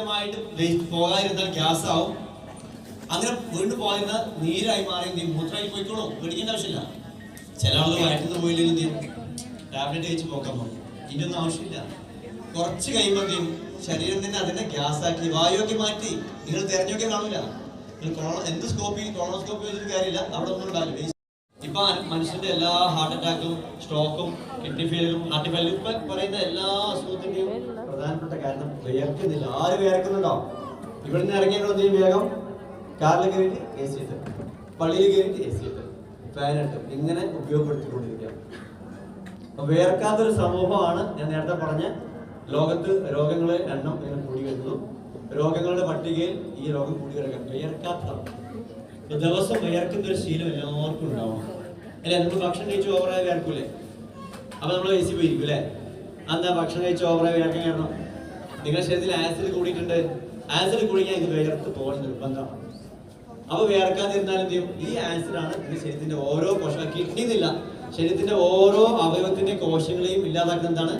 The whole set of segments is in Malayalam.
അമിതമായിട്ട് പോകാതിരുന്നാൽ ഗ്യാസ് ആവും. അങ്ങനെ വീണ്ടും പോയിരുന്ന നീരായി മാറി ചെയ്യും? മൂത്രമായി പോയിക്കോളൂ. പേടിക്കേണ്ട ആവശ്യമില്ല. ചില ആളുകൾ വയറ്റുന്ന പോയില്ലെങ്കിൽ എന്ത് ടാബ്ലറ്റ് കഴിച്ച് പോക്കാൻ പോകും. ഇതിന്റെ ആവശ്യമില്ല. കുറച്ച് കഴിയുമ്പോൾ ചെയ്യും? ശരീരം അതിനെ ഗ്യാസാക്കി വായുവൊക്കെ മാറ്റി. നിങ്ങൾ തിരഞ്ഞൊക്കെ കാണില്ല നിങ്ങൾ എന്ത് സ്കോപ്പ് കൊളോസ്കോപ്പ് ചെയ്തിട്ട് കാര്യമില്ല. അവിടെ ഒന്നും ഉണ്ടാവില്ല. ഇപ്പൊ മനുഷ്യന്റെ എല്ലാ ഹാർട്ട് അറ്റാക്കും സ്ട്രോക്കും കിഡ്നി ഫെയിലും ഹാർട്ട് ഫെയിലും ഇപ്പൊ പറയുന്ന എല്ലാ അസുഖത്തിന്റെയും പ്രധാനപ്പെട്ട കാരണം വിയർക്കുന്നില്ല. ആര് വിയർക്കുന്നുണ്ടോ? ഇവിടെ നിന്ന് ഈ വേഗം? കാറിൽ കയറിയിട്ട് എ സി ഇട്ട്. പള്ളിയിൽ കയറിയിട്ട് എ സി ഇട്ട്. ഫാനിട്ട് ഇങ്ങനെ ഉപയോഗപ്പെടുത്തിക്കൊണ്ടിരിക്കുക അപ്പൊ വിയർക്കാത്തൊരു സമൂഹമാണ് ഞാൻ നേരത്തെ പറഞ്ഞ ലോകത്ത് രോഗങ്ങളെ എണ്ണം ഇങ്ങനെ കൂടി വരുന്നു. രോഗങ്ങളുടെ പട്ടികയിൽ ഈ രോഗം കൂടി കിടക്കാൻ വിയർക്കാത്ത ദിവസം വിയർക്കുന്ന ഒരു ശീലം എല്ലാവർക്കും ഉണ്ടാവണം. അല്ലെ? നമ്മൾ ഭക്ഷണം കഴിച്ച് ഓവറായി വിയർക്കൂലേ അപ്പൊ നമ്മൾ സി പോയിരിക്കും അല്ലേ? അന്നാ ഭക്ഷണം കഴിച്ച് ഓവറായി വിയർക്കാൻ കാരണം? നിങ്ങളുടെ ശരീരത്തിൽ ആസിഡ് കൂടിയിട്ടുണ്ട്. ആസിഡ് കൂടിയാൽ ഇത് വിയർത്ത് പോകാൻ നിർബന്ധമാണ് അപ്പൊ വിയർക്കാതിരുന്നാൽ ചെയ്യും? ഈ ആസിഡാണ് ഇത് ശരീരത്തിന്റെ ഓരോ കോശങ്ങൾ കിഡ്നി എന്നില്ല ശരീരത്തിന്റെ ഓരോ അവയവത്തിന്റെ കോശങ്ങളെയും ഇല്ലാതാക്കുന്ന എന്താണ്?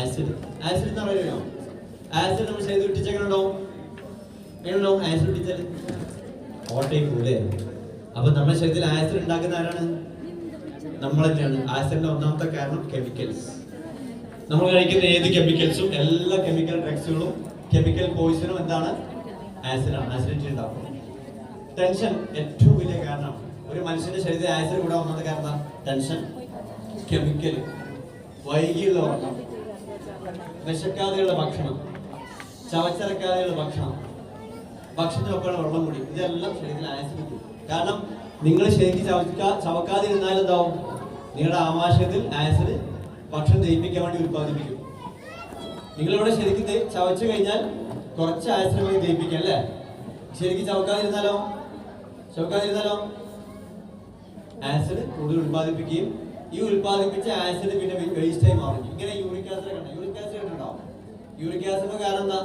ആസിഡ് ആസിഡ് എന്ന് പറയുന്നത് ആസിഡ് നമ്മൾ ശരീരം ഇട്ടിച്ചെങ്ങനെ ഉണ്ടാവും എങ്ങനെ ഉണ്ടാവും ആസിഡ് ഇട്ടിച്ചാൽ ഓട്ടയും പോലെ അപ്പൊ നമ്മുടെ ശരീരത്തിൽ ആസിഡ് ഉണ്ടാക്കുന്ന ആരാണ്? നമ്മൾ തന്നെയാണ് ആസിഡിന്റെ ഒന്നാമത്തെ കാരണം കെമിക്കൽസ് നമ്മൾ കഴിക്കുന്ന ഏത് കെമിക്കൽസും എല്ലാ കെമിക്കൽ ഡ്രഗ്സുകളും കെമിക്കൽ പോയിസണും എന്താണ്? ആസിഡാണ് ആസിഡിറ്റി ഉണ്ടാക്കും ടെൻഷൻ ഏറ്റവും വലിയ കാരണമാണ്. ഒരു മനുഷ്യന്റെ ശരീരത്തിൽ ആസിഡ് കൂടാൻ ഒന്നാമത്തെ കാരണം ടെൻഷൻ കെമിക്കൽ വൈകിയുള്ള ഉറക്കം വിശക്കാതെയുള്ള ഭക്ഷണം. ചവച്ചരക്കാതെയുള്ള ഭക്ഷണം. ഭക്ഷണത്തിനൊക്കെയുള്ള വെള്ളം കൂടി ഇതെല്ലാം ശരീരത്തിൽ ആസിഡ് കൂടും കാരണം നിങ്ങൾ ശരിക്ക് ചവക്കാ ചവക്കാതിരുന്നാൽ എന്താവും? നിങ്ങളുടെ ആമാശയത്തിൽ ആസിഡ് ഭക്ഷണം ദഹിപ്പിക്കാൻ വേണ്ടി ഉത്പാദിപ്പിക്കും നിങ്ങളിവിടെ ശരിക്കും ചവച്ചു കഴിഞ്ഞാൽ കുറച്ച് ആസിഡ് മതി ദഹിപ്പിക്കാം അല്ലേ? ശരിക്കും ചവക്കാതിരുന്നാലോ? ചവക്കാതിരുന്നാലോ? ആസിഡ് കൂടുതൽ ഉത്പാദിപ്പിക്കുകയും ഈ ഉത്പാദിപ്പിച്ച ആസിഡ് പിന്നെ വേസ്റ്റായി മാറും ഇങ്ങനെ യൂറിക് ആസിഡ് കണ്ട യൂറിക് ആസിഡ് കണ്ടുണ്ടാവും യൂറിക് ആസിഡിന്റെ കാരണം എന്താ?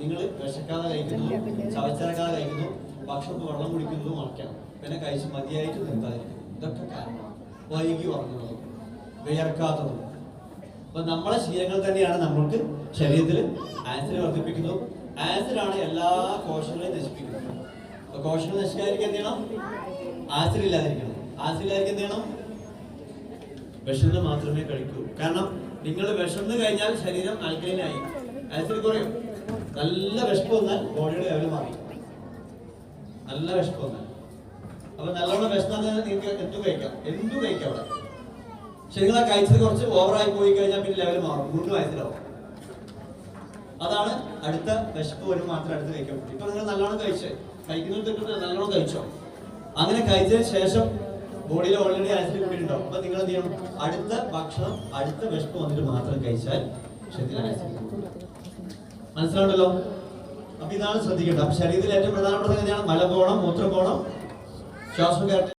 നിങ്ങൾ വിശക്കാതെ കഴിക്കുന്നു ചവച്ചിറക്കാതെ കഴിക്കുന്നു. ഭക്ഷണത്തിൽ വെള്ളം കുടിക്കുന്നതും മറക്കണം പിന്നെ കഴിച്ച് മതിയായിട്ട് നിർത്താതിരിക്കും ഇതൊക്കെ കാരണം. വൈകി ഉറങ്ങുന്നതും. വിയർക്കാത്തതും. അപ്പൊ നമ്മളെ ശീലങ്ങൾ തന്നെയാണ് നമ്മൾക്ക് ശരീരത്തിൽ ആസിഡ് വർദ്ധിപ്പിക്കുന്നതും. ആസിഡാണ് എല്ലാ കോശങ്ങളെയും നശിപ്പിക്കുന്നത്. അപ്പൊ കോശങ്ങൾ നശിക്കാതിരിക്കാൻ എന്ത് ചെയ്യണം? ആസിഡ് ഇല്ലാതിരിക്കണം. ആസിഡ് ഇല്ലാതിരിക്കാൻ എന്ത് ചെയ്യണം? മാത്രമേ കഴിക്കൂ. കാരണം നിങ്ങൾ വിഷന്ന് കഴിഞ്ഞാൽ ശരീരം ആൽക്കലൈനായി ആസിഡ് കുറയും. നല്ല വിഷപ്പ് വന്നാൽ ബോഡിയുടെ ലെവൽ മാറി. നല്ല വിഷമം. വന്നാൽ അപ്പൊ നല്ലോണം വിഷന്നാൽ നിങ്ങൾക്ക് എന്തു കഴിക്കാം. എന്തു കഴിക്കാം അവിടെ. പക്ഷെ നിങ്ങൾ ആ കഴിച്ചത് കുറച്ച് ഓവറായി പോയി കഴിഞ്ഞാൽ പിന്നെ ലെവൽ മാറും. മൂന്ന് വയസ്സിലാവും. അതാണ് അടുത്ത വിശപ്പ് വരും മാത്രം അടുത്ത് കഴിക്കാൻ പറ്റും. ഇപ്പൊ നിങ്ങൾ നല്ലോണം കഴിച്ചേ. കഴിക്കുന്നത് തെറ്റുന്നത് നല്ലോണം കഴിച്ചോ. അങ്ങനെ കഴിച്ചതിന് ശേഷം ബോഡിയിൽ ഓൾറെഡി ആസിഡ് കൂടിയിട്ടുണ്ടാവും. അപ്പൊ നിങ്ങൾ എന്ത് ചെയ്യണം? അടുത്ത ഭക്ഷണം അടുത്ത വിശപ്പ് വന്നിട്ട് മാത്രം കഴിച്ചാൽ ശരീരത്തിൽ ആസിഡ് കൂടും. അപ്പൊ ഇതാണ് ശ്രദ്ധിക്കേണ്ടത്. ശരീരത്തിൽ ഏറ്റവും പ്രധാനപ്പെട്ട കാര്യമാണ് മലകോണം പോകണം മൂത്രം പോകണം ശ്വാസം കയറ്റം